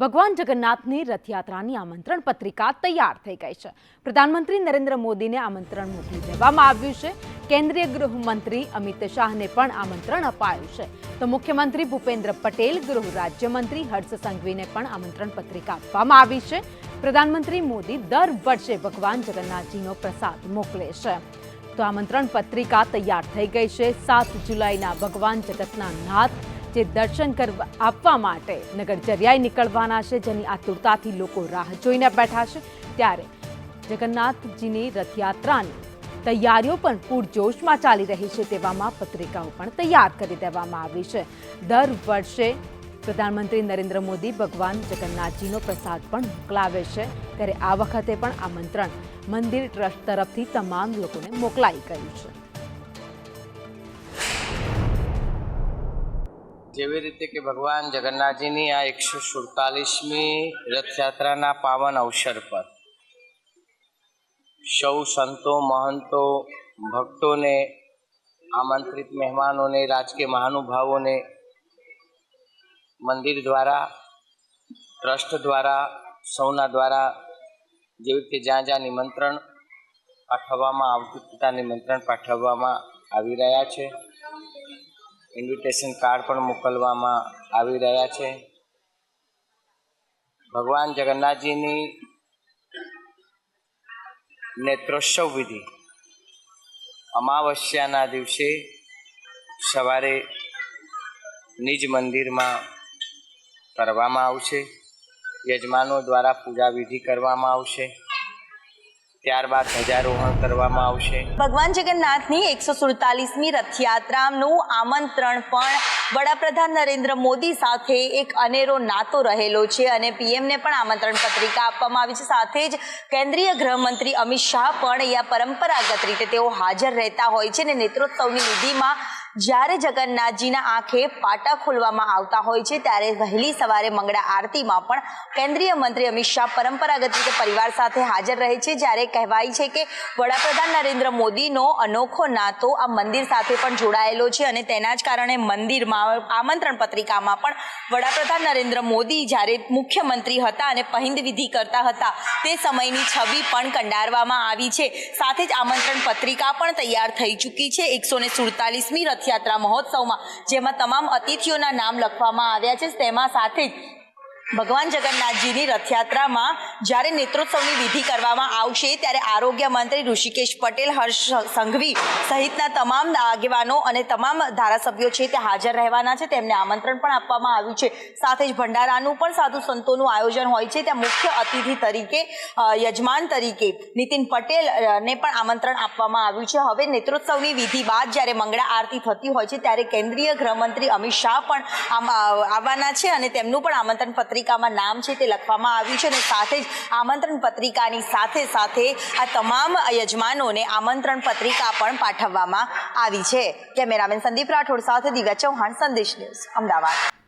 ભગવાન જગન્નાથની રથયાત્રાની આમંત્રણ પત્રિકા તૈયાર થઈ ગઈ છે. પ્રધાનમંત્રી નરેન્દ્ર મોદીને આમંત્રણ મોકલી દેવામાં આવ્યું છે. કેન્દ્રીય ગૃહમંત્રી અમિત શાહને પણ આમંત્રણ અપાયું છે. તો મુખ્યમંત્રી ભૂપેન્દ્ર પટેલ, ગૃહ રાજ્યમંત્રી હર્ષ સંઘવીને પણ આમંત્રણ પત્રિકા આપવામાં આવી છે. પ્રધાનમંત્રી મોદી દર વર્ષે ભગવાન જગન્નાથજીનો પ્રસાદ મોકલે છે. તો આમંત્રણ પત્રિકા તૈયાર થઈ ગઈ છે. સાત જુલાઈના ભગવાન જગતના નાથ જે દર્શન કરવા આપવા માટે નગરચર્યાએ નીકળવાના છે, જેની આતુરતાથી લોકો રાહ જોઈને બેઠા છે. ત્યારે જગન્નાથજીની રથયાત્રાની તૈયારીઓ પણ પૂરજોશમાં ચાલી રહી છે, તેવામાં પત્રિકાઓ પણ તૈયાર કરી દેવામાં આવી છે. દર વર્ષે પ્રધાનમંત્રી નરેન્દ્ર મોદી ભગવાન જગન્નાથજીનો પ્રસાદ પણ મોકલાવે છે. ત્યારે આ વખતે પણ આમંત્રણ મંદિર ટ્રસ્ટ તરફથી તમામ લોકોને મોકલાઈ ગયું છે. જેવી રીતે કે ભગવાન જગન્નાથજીની આ એકસો સુડતાલીસમી રથયાત્રાના પાવન અવસર પર સૌ સંતો, મહંતો, ભક્તોને, આમંત્રિત મહેમાનોને, રાજકીય મહાનુભાવોને મંદિર દ્વારા, ટ્રસ્ટ દ્વારા, સૌના દ્વારા જેવી રીતે જ્યાં જ્યાં નિમંત્રણ પાઠવવામાં આવતું, ત્યાં નિમંત્રણ પાઠવવામાં આવી રહ્યા છે. ઇન્વિટેશન કાર્ડ પણ મોકલવામાં આવી રહ્યા છે. ભગવાન જગન્નાથજીની નેત્રોત્સવ વિધિ અમાવસ્યાના દિવસે સવારે નિજ મંદિરમાં કરવામાં આવશે. યજમાનો દ્વારા પૂજા વિધિ કરવામાં આવશે. ત્યારબાદ ધ્વજારોહણ કરવામાં આવશે. ભગવાન જગન્નાથની એકસો સુડતાલીસમી રથયાત્રાનું આમંત્રણ પણ વડાપ્રધાન નરેન્દ્ર મોદી સાથે એક અનેરો નાતો રહેલો છે અને પીએમને પણ આમંત્રણ પત્રિકા આપવામાં આવી છે. સાથે જ કેન્દ્રીય ગૃહમંત્રી અમિત શાહ પણ અહીંયા પરંપરાગત રીતે તેઓ હાજર રહેતા હોય છે અને નેત્રોત્સવની વિધિમાં જ્યારે જગન્નાથજીના આંખે પાટા ખોલવામાં આવતા હોય છે, ત્યારે વહેલી સવારે મંગળા આરતીમાં પણ કેન્દ્રીય મંત્રી અમિત શાહ પરંપરાગત રીતે પરિવાર સાથે હાજર રહે છે. જ્યારે કહેવાય છે કે વડાપ્રધાન નરેન્દ્ર મોદીનો અનોખો નાતો આ મંદિર સાથે પણ જોડાયેલો છે અને તેના જ કારણે મંદિરમાં આમંત્રણ પત્રિકામાં પણ વડાપ્રધાન નરેન્દ્ર મોદી જ્યારે મુખ્યમંત્રી હતા અને પહિંદ વિધિ કરતા હતા, તે સમયની છબી પણ કંડારવામાં આવી છે. સાથે જ આમંત્રણ પત્રિકા પણ તૈયાર થઈ ચૂકી છે. એકસો ને સુડતાલીસમી રથયાત્રા મહોત્સવમાં જેમાં તમામ અતિથિઓના નામ લખવામાં આવ્યા છે. તેમાં સાથે જ ભગવાન જગન્નાથજીની રથયાત્રામાં જ્યારે નેત્રોત્સવની વિધિ કરવામાં આવશે, ત્યારે આરોગ્ય મંત્રી ઋષિકેશ પટેલ, હર્ષ સંઘવી સહિતના તમામ આગેવાનો અને તમામ ધારાસભ્યો છે તે હાજર રહેવાના છે. તેમને આમંત્રણ પણ આપવામાં આવ્યું છે. સાથે જ ભંડારાનું પણ સાધુ સંતોનું આયોજન હોય છે. ત્યાં મુખ્ય અતિથિ તરીકે યજમાન તરીકે નીતિન પટેલને પણ આમંત્રણ આપવામાં આવ્યું છે. હવે નેત્રોત્સવની વિધિ બાદ જ્યારે મંગળા આરતી થતી હોય છે, ત્યારે કેન્દ્રીય ગૃહમંત્રી અમિત શાહ પણ આવવાના છે અને તેમનું પણ આમંત્રણ પત્રિકામાં નામ છે તે લખવામાં આવ્યું છે અને સાથે જ આમંત્રણ પત્રિકાની સાથે સાથે આ તમામ યજમાનોને આમંત્રણ પત્રિકા પણ પાઠવવામાં આવી છે. કેમેરામેન સંદીપ રાઠોડ સાથે દિવ્યા ચૌહાણ, સંદેશ ન્યૂઝ, અમદાવાદ.